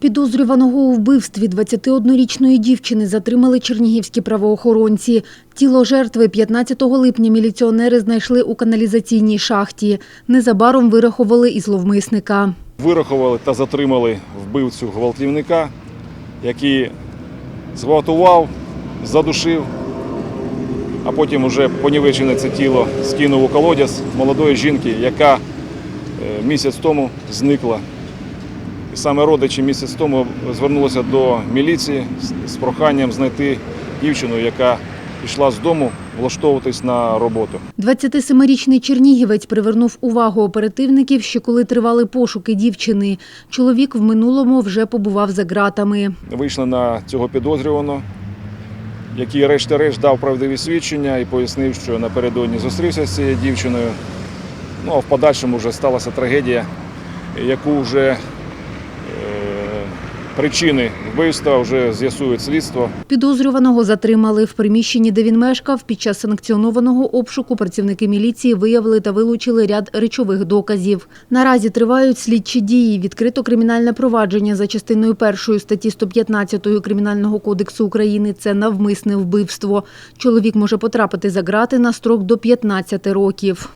Підозрюваного у вбивстві 21-річної дівчини затримали чернігівські правоохоронці. Тіло жертви 15 липня міліціонери знайшли у каналізаційній шахті. Незабаром вирахували і зловмисника. Вирахували та затримали вбивцю гвалтівника, який зґвалтував, задушив, а потім уже понівечене це тіло скинув у колодязь молодої жінки, яка е, місяць тому зникла. Саме родичі місяць тому звернулися до міліції з- проханням знайти дівчину, яка пішла з дому влаштовуватись на роботу. 27-річний чернігівець привернув увагу оперативників, ще коли тривали пошуки дівчини. Чоловік в минулому вже побував за ґратами. Вийшли на цього підозрюваного, який решті-решт дав правдиві свідчення і пояснив, що напередодні зустрівся з цією дівчиною. Ну а в подальшому вже сталася трагедія, яку вже причини вбивства вже з'ясує слідство. Підозрюваного затримали в приміщенні, де він мешкав. Під час санкціонованого обшуку працівники міліції виявили та вилучили ряд речових доказів. Наразі тривають слідчі дії. Відкрито кримінальне провадження за частиною першої статті 115 Кримінального кодексу України. Це навмисне вбивство. Чоловік може потрапити за ґрати на строк до 15 років.